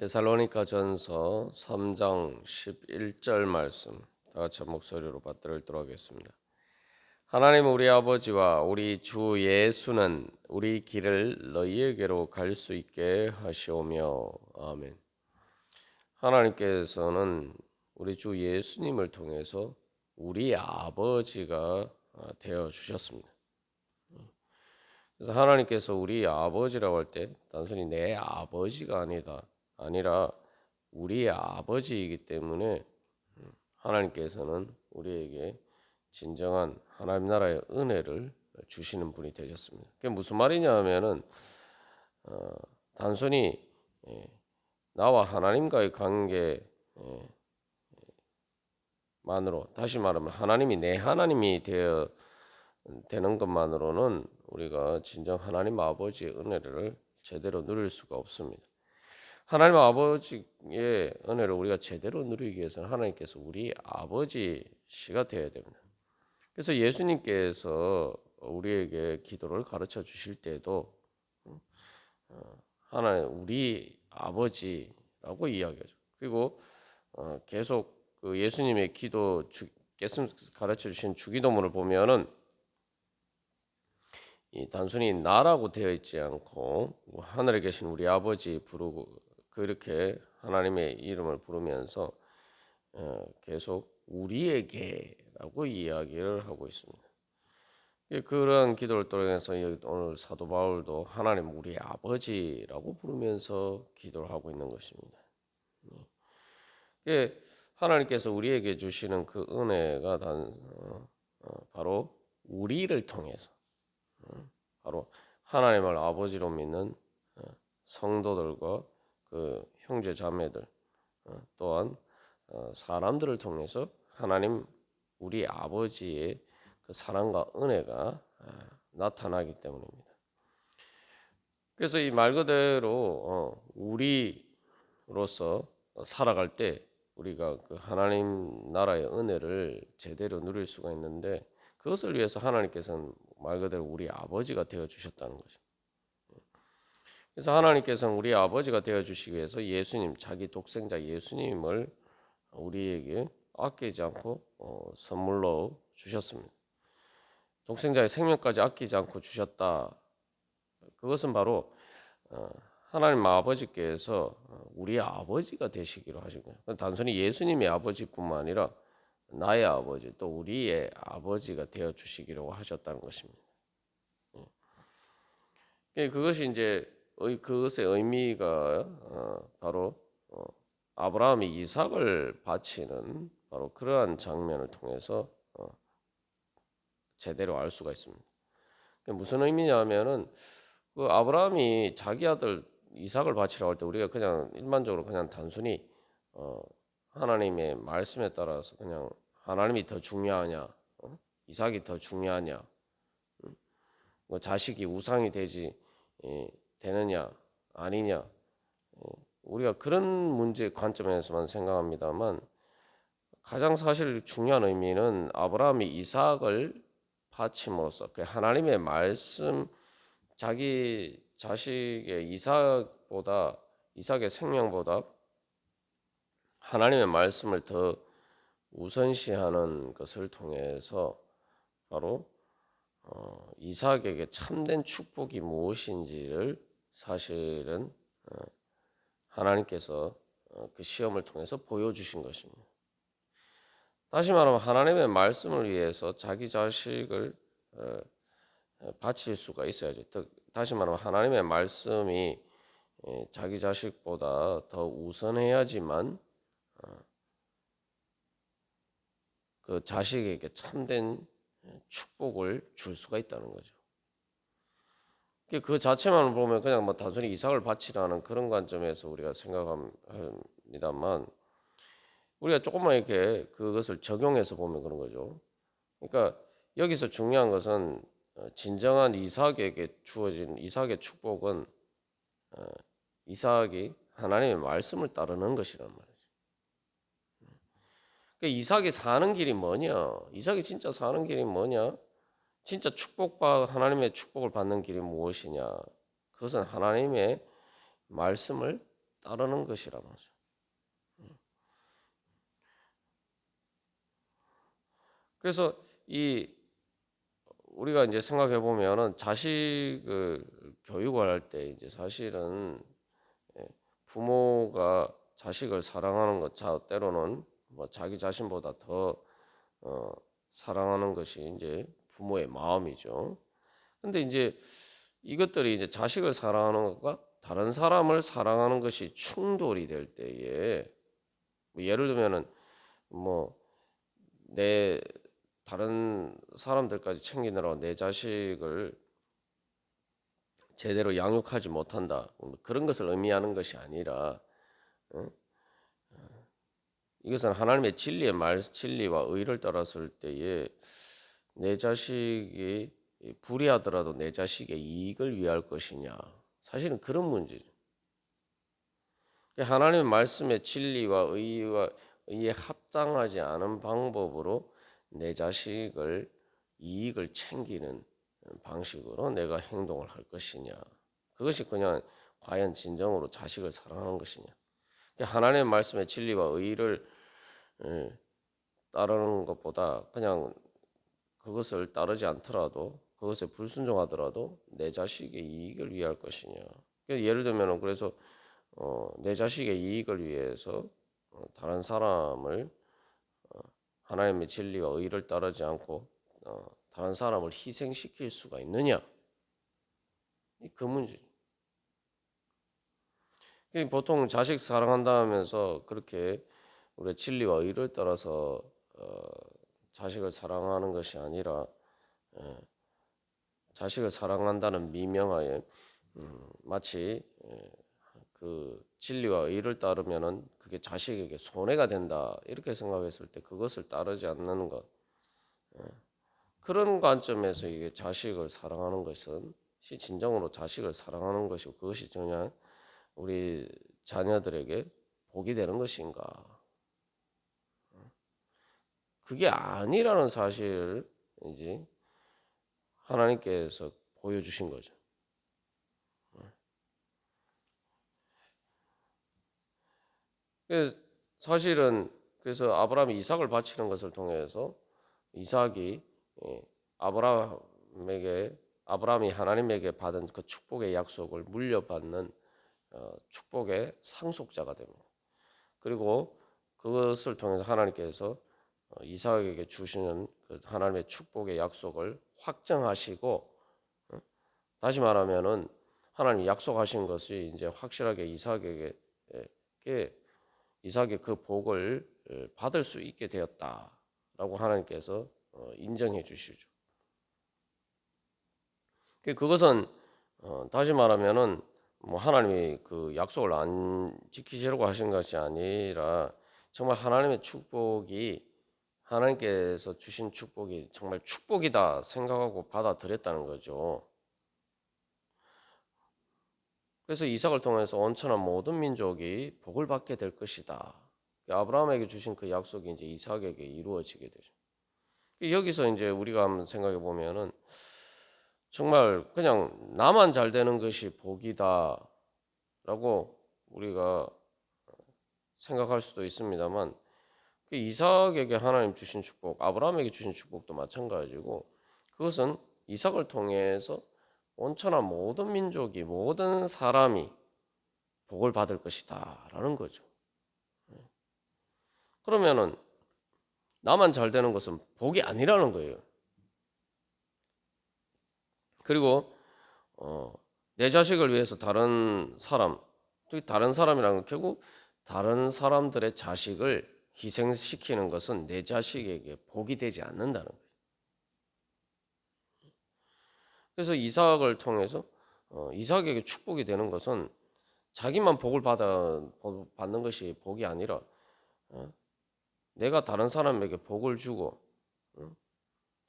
데살로니가 전서 3장 11절 말씀 다 같이 한 목소리로 받들어 읽도록 하겠습니다. 하나님 우리 아버지와 우리 주 예수는 우리 길을 너희에게로 갈 수 있게 하시오며 아멘. 하나님께서는 우리 주 예수님을 통해서 우리 아버지가 되어 주셨습니다. 그래서 하나님께서 우리 아버지라고 할 때 단순히 내 아버지가 아니다. 아니라 우리 아버지이기 때문에 하나님께서는 우리에게 진정한 하나님 나라의 은혜를 주시는 분이 되셨습니다. 그게 무슨 말이냐 하면은 어, 단순히 예, 나와 하나님과의 관계 예, 만으로 다시 말하면 하나님이 내 하나님이 되어 되는 것만으로는 우리가 진정 하나님 아버지의 은혜를 제대로 누릴 수가 없습니다. 하나님 아버지의 은혜를 우리가 제대로 누리기 위해서는 하나님께서 우리 아버지시가 되어야 됩니다. 그래서 예수님께서 우리에게 기도를 가르쳐 주실 때도 어, 하나님 우리 아버지라고 이야기하죠. 그리고 어, 계속 그 예수님의 기도 주, 가르쳐 주신 주기도문을 보면은 이 단순히 나라고 되어 있지 않고 하늘에 계신 우리 아버지 부르고 그렇게 하나님의 이름을 부르면서 어, 계속 우리에게라고 이야기를 하고 있습니다. 그런 기도를 통해서 오늘 사도 바울도 하나님 우리 아버지라고 부르면서 기도를 하고 있는 것입니다. 하나님께서 우리에게 주시는 그 은혜가 단 어, 어, 바로 우리를 통해서 바로 하나님을 아버지로 믿는 어, 성도들과 그 형제 자매들 어, 또한 어, 사람들을 통해서 하나님 우리 아버지의 그 사랑과 은혜가 나타나기 때문입니다. 그래서 이 말 그대로 우리로서 살아갈 때 우리가 그 하나님 나라의 은혜를 제대로 누릴 수가 있는데 그것을 위해서 하나님께서는 말 그대로 우리 아버지가 되어 주셨다는 거죠. 그래서 하나님께서는 우리 아버지가 되어 주시기 위해서 예수님 자기 독생자 예수님을 우리에게 아끼지 않고 어, 선물로 주셨습니다. 독생자의 생명까지 아끼지 않고 주셨다. 그것은 바로 어, 하나님 아버지께서 우리 아버지가 되시기로 하신 거예요. 단순히 예수님의 아버지뿐만 아니라 나의 아버지 또 우리의 아버지가 되어 주시기로 하셨다는 것입니다. 예. 그것이 이제 그것의 의미가 어, 바로 어, 아브라함이 이삭을 바치는 바로 그러한 장면을 통해서 어, 제대로 알 수가 있습니다. 무슨 의미냐면은 그 아브라함이 자기 아들 이삭을 바치라고 할 때 우리가 그냥 일반적으로 그냥 단순히 하나님의 말씀에 따라서 그냥 하나님이 더 중요하냐, 어? 이삭이 더 중요하냐, 음? 뭐 자식이 우상이 되지 예, 되느냐 아니냐, 예, 우리가 그런 문제 관점에서만 생각합니다만 가장 사실 중요한 의미는 아브라함이 이삭을 바침으로써 그 하나님의 말씀 자기 자식의 이삭보다 이삭의 생명보다 하나님의 말씀을 더 우선시하는 것을 통해서 바로 어, 이삭에게 참된 축복이 무엇인지를 사실은 어, 하나님께서 어, 그 시험을 통해서 보여주신 것입니다. 다시 말하면 하나님의 말씀을 위해서 자기 자식을 어, 바칠 수가 있어야죠. 다시 말하면 하나님의 말씀이 예, 자기 자식보다 더 우선해야지만 그 자식에게 참된 축복을 줄 수가 있다는 거죠. 그 자체만 보면 그냥 뭐 단순히 이삭을 바치라는 그런 관점에서 우리가 생각합니다만 우리가 조금만 이렇게 그것을 적용해서 보면 그런 거죠. 그러니까 여기서 중요한 것은 어, 진정한 이삭에게 주어진 이삭의 축복은 어, 이삭이 하나님의 말씀을 따르는 것이란 말이에요. 그 이삭이 사는 길이 뭐냐? 이삭이 진짜 사는 길이 뭐냐? 진짜 축복과 하나님의 축복을 받는 길이 무엇이냐? 그것은 하나님의 말씀을 따르는 것이란 말이죠. 그래서 이 우리가 이제 생각해 보면은 자식을 교육을 할 때 이제 사실은 예, 부모가 자식을 사랑하는 것, 자 때로는 뭐 자기 자신보다 더 어, 사랑하는 것이 이제 부모의 마음이죠. 근데 이제 이것들이 이제 자식을 사랑하는 것과 다른 사람을 사랑하는 것이 충돌이 될 때에 뭐 예를 들면은 뭐 내 다른 사람들까지 챙기느라 내 자식을 제대로 양육하지 못한다 뭐 그런 것을 의미하는 것이 아니라 어? 이것은 하나님의 진리의 말 진리와 의를 따랐을 때에 내 자식이 불의하더라도 내 자식의 이익을 위할 것이냐? 사실은 그런 문제죠. 하나님의 말씀의 진리와 의와 의에 합당하지 않은 방법으로 내 자식을 이익을 챙기는 방식으로 내가 행동을 할 것이냐? 그것이 그냥 과연 진정으로 자식을 사랑하는 것이냐? 하나님의 말씀의 진리와 의를 예, 따르는 것보다 그냥 그것을 따르지 않더라도 그것에 불순종하더라도 내 자식의 이익을 위할 것이냐 그러니까 예를 들면 그래서 어, 내 자식의 이익을 위해서 어, 다른 사람을 어, 하나님의 진리와 의를 따르지 않고 어, 다른 사람을 희생시킬 수가 있느냐? 그 문제. 보통 자식 사랑한다 하면서 그렇게 우리 진리와 의를 따라서 어, 자식을 사랑하는 것이 아니라 에, 자식을 사랑한다는 미명하에 음, 마치 에, 그 진리와 의를 따르면은 그게 자식에게 손해가 된다 이렇게 생각했을 때 그것을 따르지 않는 것 예. 그런 관점에서 이게 자식을 사랑하는 것은 시 진정으로 자식을 사랑하는 것이고 그것이 그냥 우리 자녀들에게 복이 되는 것인가 그게 아니라는 사실을 이제 하나님께서 보여주신 거죠. 그 사실은 그래서 아브라함이 이삭을 바치는 것을 통해서 이삭이 예, 아브라함에게 아브라함이 하나님에게 받은 그 축복의 약속을 물려받는 어, 축복의 상속자가 됩니다. 그리고 그것을 통해서 하나님께서 어, 이삭에게 주시는 그 하나님의 축복의 약속을 확정하시고 어, 다시 말하면은 하나님 약속하신 것이 이제 확실하게 이삭에게 이삭의 그 복을 받을 수 있게 되었다라고 하나님께서 어, 인정해 주시죠. 그, 그것은 어, 다시 말하면은 뭐 하나님이 그 약속을 안 지키시려고 하신 것이 아니라 정말 하나님의 축복이 하나님께서 주신 축복이 정말 축복이다 생각하고 받아들였다는 거죠. 그래서 이삭을 통해서 온천한 모든 민족이 복을 받게 될 것이다. 아브라함에게 주신 그 약속이 이제 이삭에게 이루어지게 되죠. 여기서 이제 우리가 한번 생각해 보면은 정말 그냥 나만 잘 되는 것이 복이다라고 우리가 생각할 수도 있습니다만 그 이삭에게 하나님 주신 축복, 아브라함에게 주신 축복도 마찬가지고 그것은 이삭을 통해서 온천한 모든 민족이 모든 사람이 복을 받을 것이다라는 거죠. 그러면은 나만 잘 되는 것은 복이 아니라는 거예요. 그리고 어, 내 자식을 위해서 다른 사람, 다른 사람이라는 건 결국 다른 사람들의 자식을 희생시키는 것은 내 자식에게 복이 되지 않는다는 거예요. 그래서 이삭을 통해서 어, 이삭에게 축복이 되는 것은 자기만 복을 받아 받는 것이 복이 아니라 어, 내가 다른 사람에게 복을 주고 어,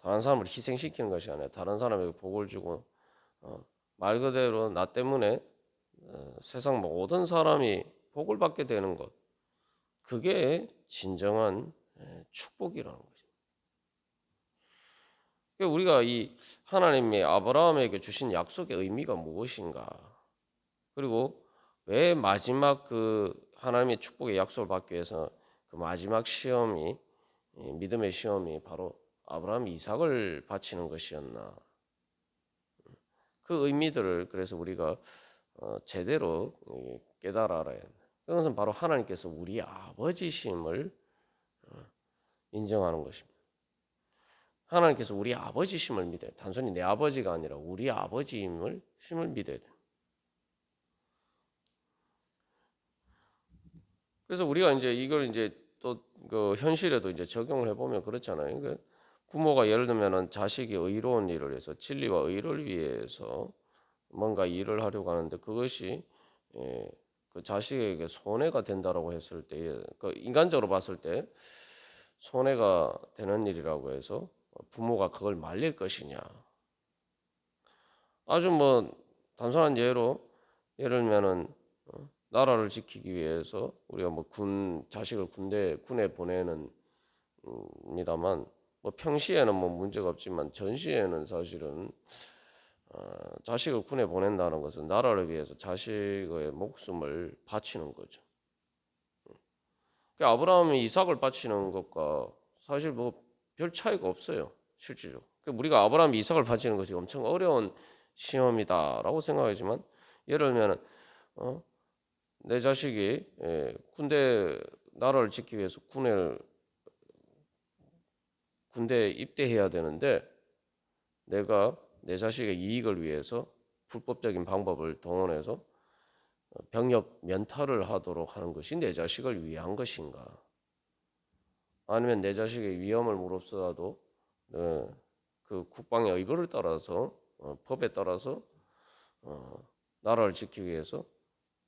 다른 사람을 희생시키는 것이 아니라 다른 사람에게 복을 주고 어, 말 그대로 나 때문에 어, 세상 모든 사람이 복을 받게 되는 것 그게 진정한 축복이라는 거죠. 그러니까 우리가 이 하나님의 아브라함에게 주신 약속의 의미가 무엇인가? 그리고 왜 마지막 그 하나님의 축복의 약속을 받기 위해서 그 마지막 시험이 이 믿음의 시험이 바로 아브라함 이삭을 바치는 것이었나? 그 의미들을 그래서 우리가 어, 제대로 이, 깨달아 알아야 합니다. 그것은 바로 하나님께서 우리 아버지심을 어, 인정하는 것입니다. 하나님께서 우리 아버지심을 믿어요. 단순히 내 아버지가 아니라 우리 아버지임을 심을 믿어야 돼. 그래서 우리가 이제 이걸 이제 또 그 현실에도 이제 적용을 해보면 그렇잖아요. 그러니까 부모가 예를 들면은 자식이 의로운 일을 해서 진리와 의를 위해서 뭔가 일을 하려고 하는데 그것이 예, 그 자식에게 손해가 된다라고 했을 때, 그 인간적으로 봤을 때 손해가 되는 일이라고 해서 부모가 그걸 말릴 것이냐? 아주 뭐 단순한 예로 예를 들면은 어, 나라를 지키기 위해서 우리가 뭐 군 자식을 군대 군에 보내는 입니다만 뭐 평시에는 뭐 문제가 없지만 전시에는 사실은 어, 자식을 군에 보낸다는 것은 나라를 위해서 자식의 목숨을 바치는 거죠. 그 아브라함이 이삭을 바치는 것과 사실 뭐 별 차이가 없어요 실질적으로. 그 우리가 아브라함이 이삭을 바치는 것이 엄청 어려운 시험이다라고 생각하지만 예를 들면 어, 내 자식이 예, 군대 나라를 지키기 위해서 군에 군대에 입대해야 되는데 내가 내 자식의 이익을 위해서 불법적인 방법을 동원해서 병역 면탈을 하도록 하는 것이 내 자식을 위한 것인가? 아니면 내 자식의 위험을 무릅쓰다도 네, 그 국방의 의거를 따라서 어, 법에 따라서 어, 나라를 지키기 위해서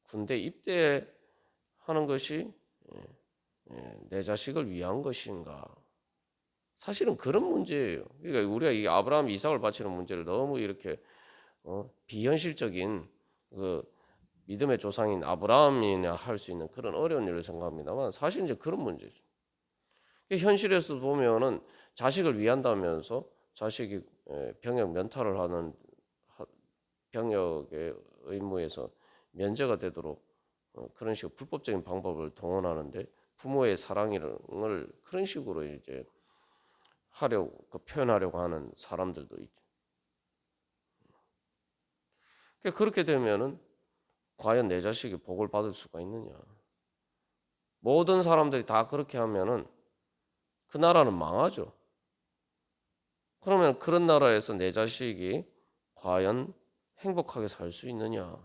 군대 입대하는 것이 예, 예, 내 자식을 위한 것인가? 사실은 그런 문제예요. 그러니까 우리가 이 아브라함 이삭을 바치는 문제를 너무 이렇게 어, 비현실적인 그 믿음의 조상인 아브라함이나 할 수 있는 그런 어려운 일을 생각합니다만 사실 이제 그런 문제죠. 현실에서 보면은 자식을 위한다면서 자식이 예, 병역 면탈을 하는 병역의 의무에서 면제가 되도록 어, 그런 식으로 불법적인 방법을 동원하는데 부모의 사랑을 그런 식으로 이제 하려고 그 표현하려고 하는 사람들도 있죠. 그러니까 그렇게 되면은 과연 내 자식이 복을 받을 수가 있느냐? 모든 사람들이 다 그렇게 하면은 그 나라는 망하죠. 그러면 그런 나라에서 내 자식이 과연 행복하게 살 수 있느냐?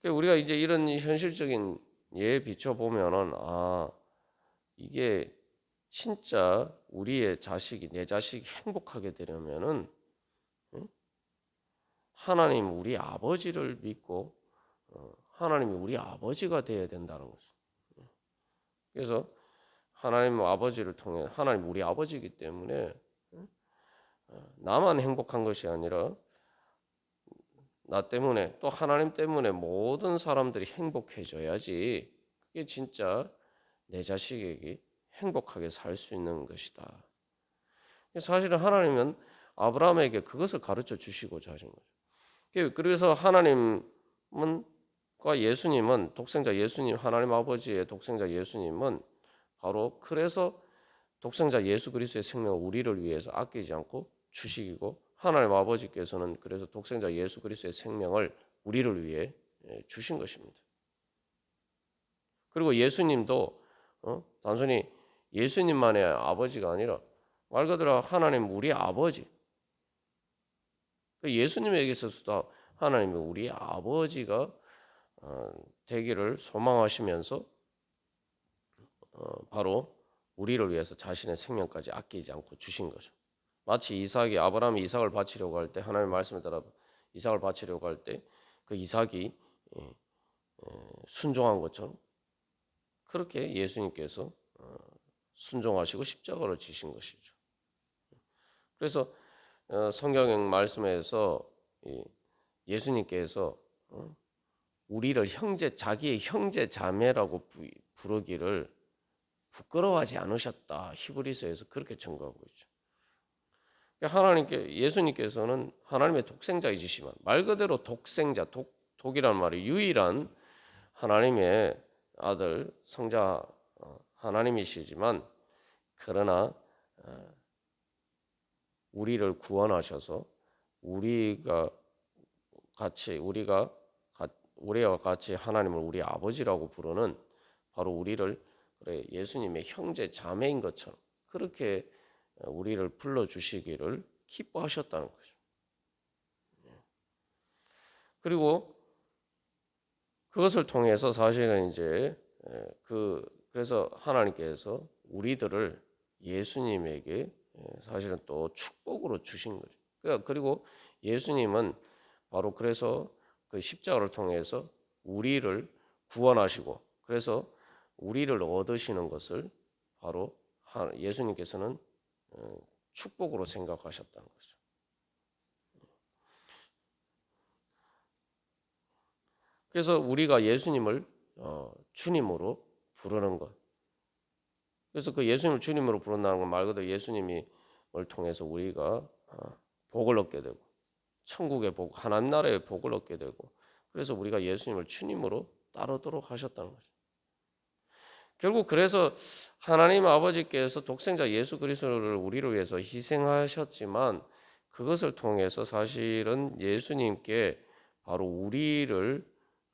그러니까 우리가 이제 이런 현실적인 예에 비춰 보면은 아 이게 진짜 우리의 자식이 내 자식이 행복하게 되려면은 하나님 우리 아버지를 믿고 어, 하나님이 우리 아버지가 되어야 된다는 거죠. 그래서 하나님 아버지를 통해 하나님 우리 아버지이기 때문에 어, 나만 행복한 것이 아니라 나 때문에 또 하나님 때문에 모든 사람들이 행복해져야지. 그게 진짜 내 자식에게 행복하게 살 수 있는 것이다. 사실은 하나님은 아브라함에게 그것을 가르쳐 주시고자 하신 거죠. 그래서 하나님은 과 예수님은 독생자 예수님 하나님 아버지의 독생자 예수님은 바로 그래서 독생자 예수 그리스도의 생명을 우리를 위해서 아끼지 않고 주시고 하나님 아버지께서는 그래서 독생자 예수 그리스도의 생명을 우리를 위해 예, 주신 것입니다. 그리고 예수님도 어? 단순히 예수님만의 아버지가 아니라 말 그대로 하나님 우리 아버지. 그 예수님에게 있어서도 하나님이 우리 아버지가 어, 되기를 소망하시면서 어, 바로 우리를 위해서 자신의 생명까지 아끼지 않고 주신 거죠. 마치 이삭이 아브라함이 이삭을 바치려고 할 때 하나님의 말씀에 따라 이삭을 바치려고 할 때 그 이삭이 예, 예, 순종한 것처럼 그렇게 예수님께서 어, 순종하시고 십자가를 지신 것이죠. 그래서 성경 말씀에서 예수님께서 우리를 형제 자기의 형제 자매라고 부르기를 부끄러워하지 않으셨다. 히브리서에서 그렇게 증거하고 있죠. 그러니까 하나님께 예수님께서는 하나님의 독생자이시지만 말 그대로 독생자, 독 독이란 말이 유일한 하나님의 아들 성자 어, 하나님이시지만 그러나 어, 우리를 구원하셔서 우리가 같이 우리가 가- 우리와 같이 하나님을 우리 아버지라고 부르는 바로 우리를 그래 예수님의 형제 자매인 것처럼 그렇게 어, 우리를 불러 주시기를 기뻐하셨다는 거죠. 예. 그리고 그것을 통해서 사실은 이제 에, 그 그래서 하나님께서 우리들을 예수님에게 에, 사실은 또 축복으로 주신 거죠. 그러니까 그리고 예수님은 바로 그래서 그 십자가를 통해서 우리를 구원하시고 그래서 우리를 얻으시는 것을 바로 하- 예수님께서는 어, 축복으로 생각하셨다는 거죠. 그래서 우리가 예수님을 어, 주님으로 부르는 것. 그래서 그 예수님을 주님으로 부른다는 건 말 그대로 예수님을 통해서 우리가 어, 복을 얻게 되고 천국의 복, 하나님 나라의 복을 얻게 되고 그래서 우리가 예수님을 주님으로 따르도록 하셨다는 거죠. 결국 그래서 하나님 아버지께서 독생자 예수 그리스도를 우리를 위해서 희생하셨지만 그것을 통해서 사실은 예수님께 바로 우리를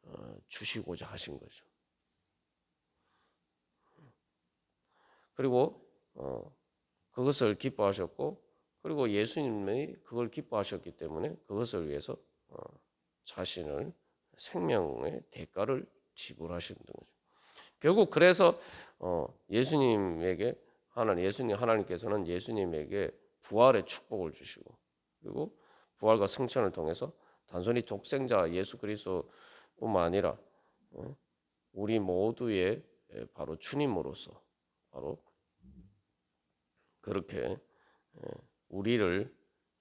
어, 주시고자 하신 거죠. 그리고 어, 그것을 기뻐하셨고 그리고 예수님이 그걸 기뻐하셨기 때문에 그것을 위해서 어, 자신을 생명의 대가를 지불하신 거죠. 결국 그래서 어, 예수님에게 하나님 예수님 하나님께서는 예수님에게 부활의 축복을 주시고 그리고 부활과 승천을 통해서 단순히 독생자 예수 그리스도뿐만 아니라 어, 우리 모두의 에, 바로 주님으로서 바로 그렇게 에, 우리를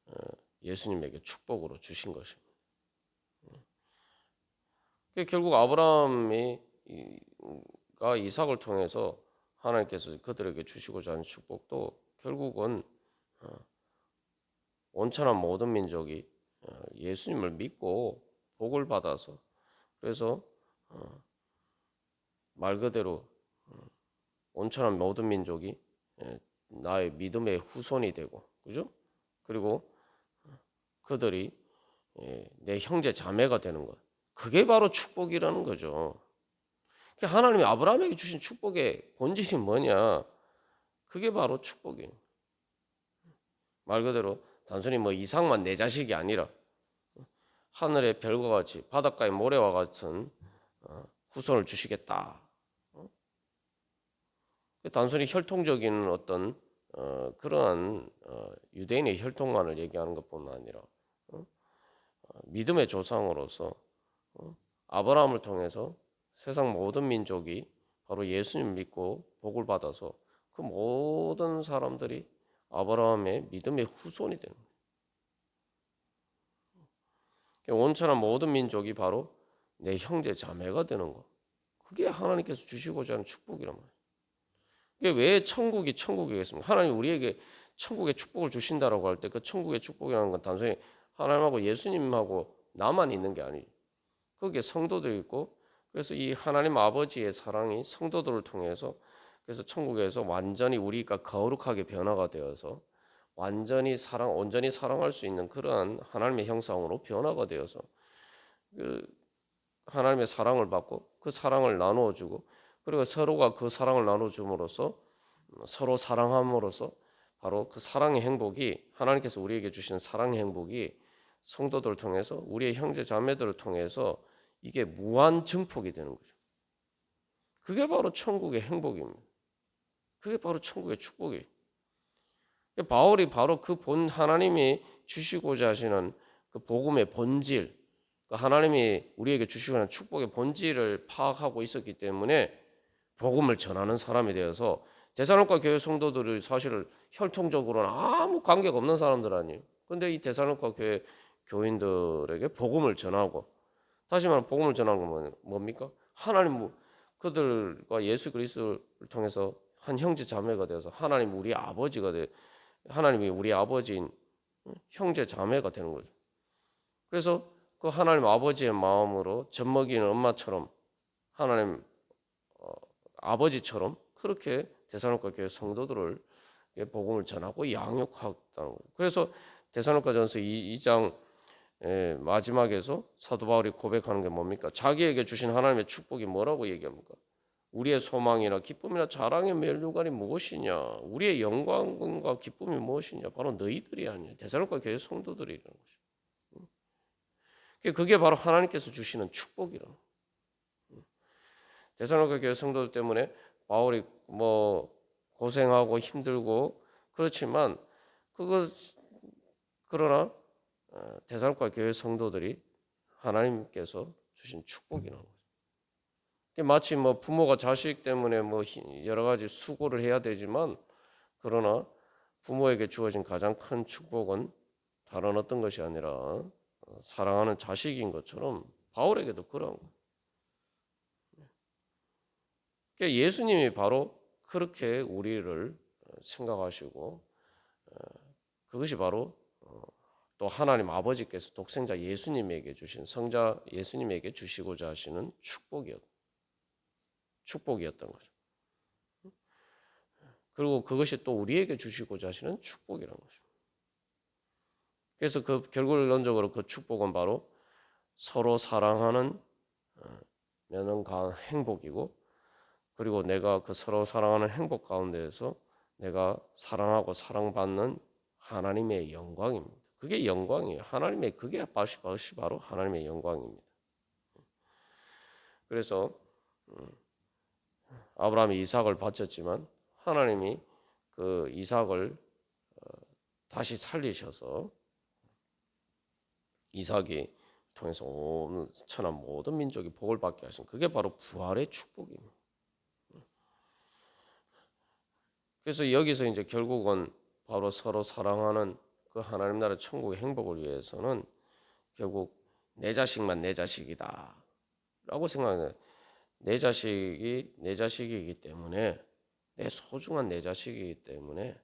어, 예수님에게 축복으로 주신 것입니다. 그 결국 아브라함이 이- 가 이삭을 통해서 하나님께서 그들에게 주시고자 하는 축복도 결국은 어, 온천한 모든 민족이 어, 예수님을 믿고 복을 받아서 그래서 어, 말 그대로 어, 온천한 모든 민족이 예, 나의 믿음의 후손이 되고 그죠? 그리고 그들이 예, 내 형제 자매가 되는 것 그게 바로 축복이라는 거죠. 그러니까 하나님이 아브라함에게 주신 축복의 본질이 뭐냐? 그게 바로 축복이에요. 말 그대로 단순히 뭐 이상만 내 자식이 아니라 하늘의 별과 같이 바닷가의 모래와 같은 어, 후손을 주시겠다. 어? 단순히 혈통적인 어떤 어, 그러한 어, 유대인의 혈통만을 얘기하는 것뿐만 아니라 어? 어, 믿음의 조상으로서 어? 아브라함을 통해서 세상 모든 민족이 바로 예수님 믿고 복을 받아서 그 모든 사람들이 아브라함의 믿음의 후손이 되는 거예요. 온천한 모든 민족이 바로 내 형제 자매가 되는 거. 그게 하나님께서 주시고자 하는 축복이란 말이에요. 왜 천국이 천국이겠습니까? 하나님 우리에게 천국의 축복을 주신다라고 할 때 그 천국의 축복이라는 건 단순히 하나님하고 예수님하고 나만 있는 게 아니에요. 거기에 성도들이 있고 그래서 이 하나님 아버지의 사랑이 성도들을 통해서 그래서 천국에서 완전히 우리가 거룩하게 변화가 되어서 완전히 사랑 온전히 사랑할 수 있는 그러한 하나님의 형상으로 변화가 되어서 그 하나님의 사랑을 받고 그 사랑을 나누어 주고 그리고 서로가 그 사랑을 나눠 줌으로써 서로 사랑함으로써 바로 그 사랑의 행복이 하나님께서 우리에게 주시는 사랑의 행복이 성도들을 통해서 우리의 형제 자매들을 통해서 이게 무한 증폭이 되는 거죠. 그게 바로 천국의 행복입니다. 그게 바로 천국의 축복이에요. 바울이 바로 그 본 하나님이 주시고자 하시는 그 복음의 본질, 그 하나님이 우리에게 주시고자 하는 축복의 본질을 파악하고 있었기 때문에 복음을 전하는 사람이 되어서 대사로과 교회 성도들이 사실 혈통적으로는 아무 관계가 없는 사람들 아니에요. 근데 이 대사로과 교회 교인들에게 복음을 전하고 다시 말하면 복음을 전하는 건 뭡니까? 하나님 그들과 예수 그리스도를 통해서 한 형제 자매가 되어서 하나님 우리 아버지가 돼 하나님이 우리 아버지인 형제 자매가 되는 거죠. 그래서 그 하나님 아버지의 마음으로 젖먹이는 엄마처럼 하나님 어, 아버지처럼 그렇게 대사로가 교회 성도들을 복음을 전하고 양육하다는 거예요. 그래서 대사로가전서 2장 예, 마지막에서 사도 바울이 고백하는 게 뭡니까? 자기에게 주신 하나님의 축복이 뭐라고 얘기합니까? 우리의 소망이나 기쁨이나 자랑의 멸류관이 무엇이냐? 우리의 영광과 기쁨이 무엇이냐? 바로 너희들이 아니야. 대사로가 교회 성도들이라는 거죠. 그게 바로 하나님께서 주시는 축복이라는 대사로가 교회 성도들 때문에 바울이 뭐 고생하고 힘들고 그렇지만 그거 그러나 대사로가 교회 성도들이 하나님께서 주신 축복이라는. 마치 뭐 부모가 자식 때문에 뭐 여러 가지 수고를 해야 되지만 그러나 부모에게 주어진 가장 큰 축복은 다른 어떤 것이 아니라 사랑하는 자식인 것처럼 바울에게도 그런 거예요. 그러니까 예수님이 바로 그렇게 우리를 생각하시고 그것이 바로 또 하나님 아버지께서 독생자 예수님에게 주신 성자 예수님에게 주시고자 하시는 축복이었 축복이었던 거죠. 그리고 그것이 또 우리에게 주시고자 하시는 축복이라는 거죠. 그래서 그 결론적으로 그 축복은 바로 서로 사랑하는 면은 강 행복이고 그리고 내가 그 서로 사랑하는 행복 가운데에서 내가 사랑하고 사랑받는 하나님의 영광입니다. 그게 영광이에요. 하나님의 그게 바시 바로 하나님의 영광입니다. 그래서 음, 아브라함이 이삭을 바쳤지만 하나님이 그 이삭을 어, 다시 살리셔서 이삭이 통해서 온 천하 모든 민족이 복을 받게 하신 그게 바로 부활의 축복입니다. 그래서 여기서 이제 결국은 바로 서로 사랑하는 그 하나님 나라 천국의 행복을 위해서는 결국 내 자식만 내 자식이다 라고 생각해요. 내 자식이 내 자식이기 때문에 내 소중한 내 자식이기 때문에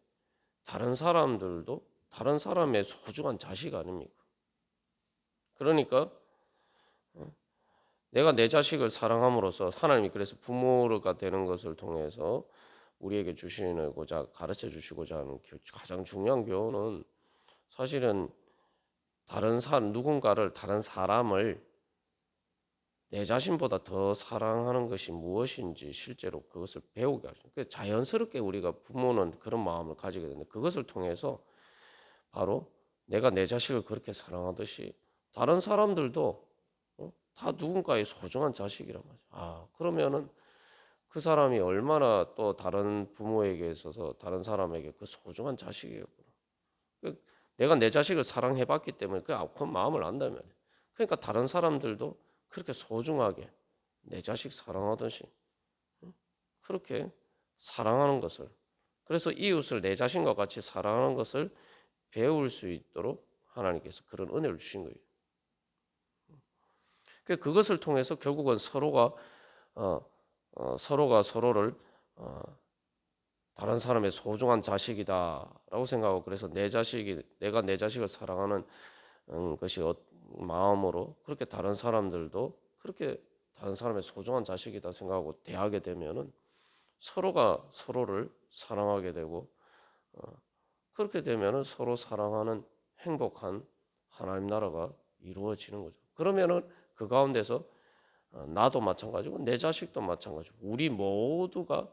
다른 사람들도 다른 사람의 소중한 자식 아닙니까? 그러니까 어, 내가 내 자식을 사랑함으로써 하나님이 그래서 부모가 되는 것을 통해서 우리에게 주시고자 가르쳐 주시고자 하는 가장 중요한 교훈은 사실은 다른 사람 누군가를 다른 사람을 내 자신보다 더 사랑하는 것이 무엇인지 실제로 그것을 배우게 하죠. 그 자연스럽게 우리가 부모는 그런 마음을 가지게 되는데 그것을 통해서 바로 내가 내 자식을 그렇게 사랑하듯이 다른 사람들도 어? 다 누군가의 소중한 자식이란 말이죠. 아 그러면은 그 사람이 얼마나 또 다른 부모에게 있어서 다른 사람에게 그 소중한 자식이었구나. 그 내가 내 자식을 사랑해봤기 때문에 그 아픈 마음을 안다면 그러니까 다른 사람들도 그렇게 소중하게 내 자식 사랑하듯이 그렇게 사랑하는 것을 그래서 이웃을 내 자신과 같이 사랑하는 것을 배울 수 있도록 하나님께서 그런 은혜를 주신 거예요. 그 그것을 통해서 결국은 서로가 어, 어, 서로가 서로를 어, 다른 사람의 소중한 자식이다라고 생각하고 그래서 내 자식이 내가 내 자식을 사랑하는 음, 것이 어, 마음으로 그렇게 다른 사람들도 그렇게 다른 사람의 소중한 자식이다 생각하고 대하게 되면은 서로가 서로를 사랑하게 되고 어, 그렇게 되면은 서로 사랑하는 행복한 하나님 나라가 이루어지는 거죠. 그러면은 그 가운데서 어, 나도 마찬가지고 내 자식도 마찬가지고 우리 모두가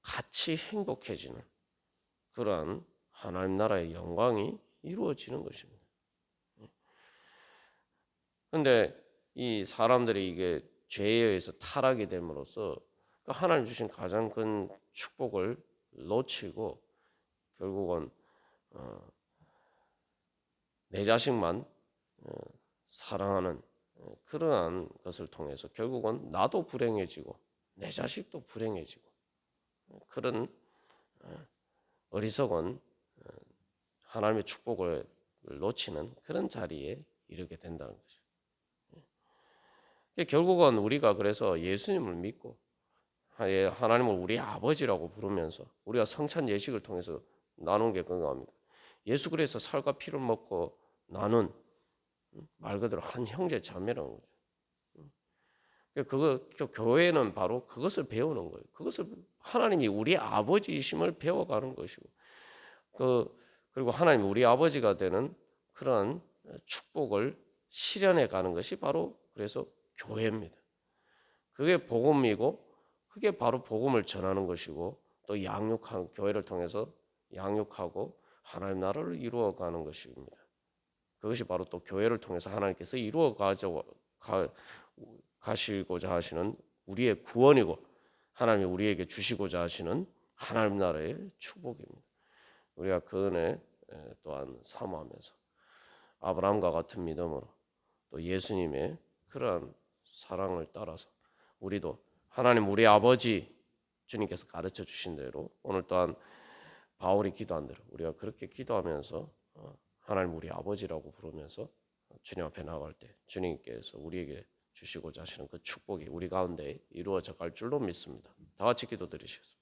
같이 행복해지는 그러한 하나님 나라의 영광이 이루어지는 것입니다. 근데 이 사람들이 이게 죄에 의해서 타락이 됨으로써 그 하나님 주신 가장 큰 축복을 놓치고 결국은 어, 내 자식만 어, 사랑하는 어, 그러한 것을 통해서 결국은 나도 불행해지고 내 자식도 불행해지고 그런 어, 어리석은 어, 하나님의 축복을 놓치는 그런 자리에 이르게 된다는 거죠. 결국은 우리가 그래서 예수님을 믿고 예, 하나님을 우리 아버지라고 부르면서 우리가 성찬 예식을 통해서 나눈 게 그겁니다. 예수 그리스도 살과 피를 먹고 나눈 말 그대로 한 형제 자매라는 거죠. 그거 그 교회는 바로 그것을 배우는 거예요. 그것을 하나님이 우리 아버지이심을 배워가는 것이고, 그 그리고 하나님 우리 아버지가 되는 그런 축복을 실현해 가는 것이 바로 그래서 교회입니다. 그게 복음이고, 그게 바로 복음을 전하는 것이고, 또 양육한 교회를 통해서 양육하고 하나님 나라를 이루어가는 것입니다. 그것이 바로 또 교회를 통해서 하나님께서 이루어 가져 가, 가시고자 하시는 우리의 구원이고 하나님이 우리에게 주시고자 하시는 하나님 나라의 축복입니다. 우리가 그 은혜 또한 사모하면서 아브라함과 같은 믿음으로 또 예수님의 그러한 사랑을 따라서 우리도 하나님 우리 아버지 주님께서 가르쳐 주신 대로 오늘 또한 바울이 기도한 대로 우리가 그렇게 기도하면서 어, 하나님 우리 아버지라고 부르면서 주님 앞에 나갈 때 주님께서 우리에게 주시고자 하시는 그 축복이 우리 가운데 이루어져 갈 줄로 믿습니다. 다 같이 기도드리시겠습니다.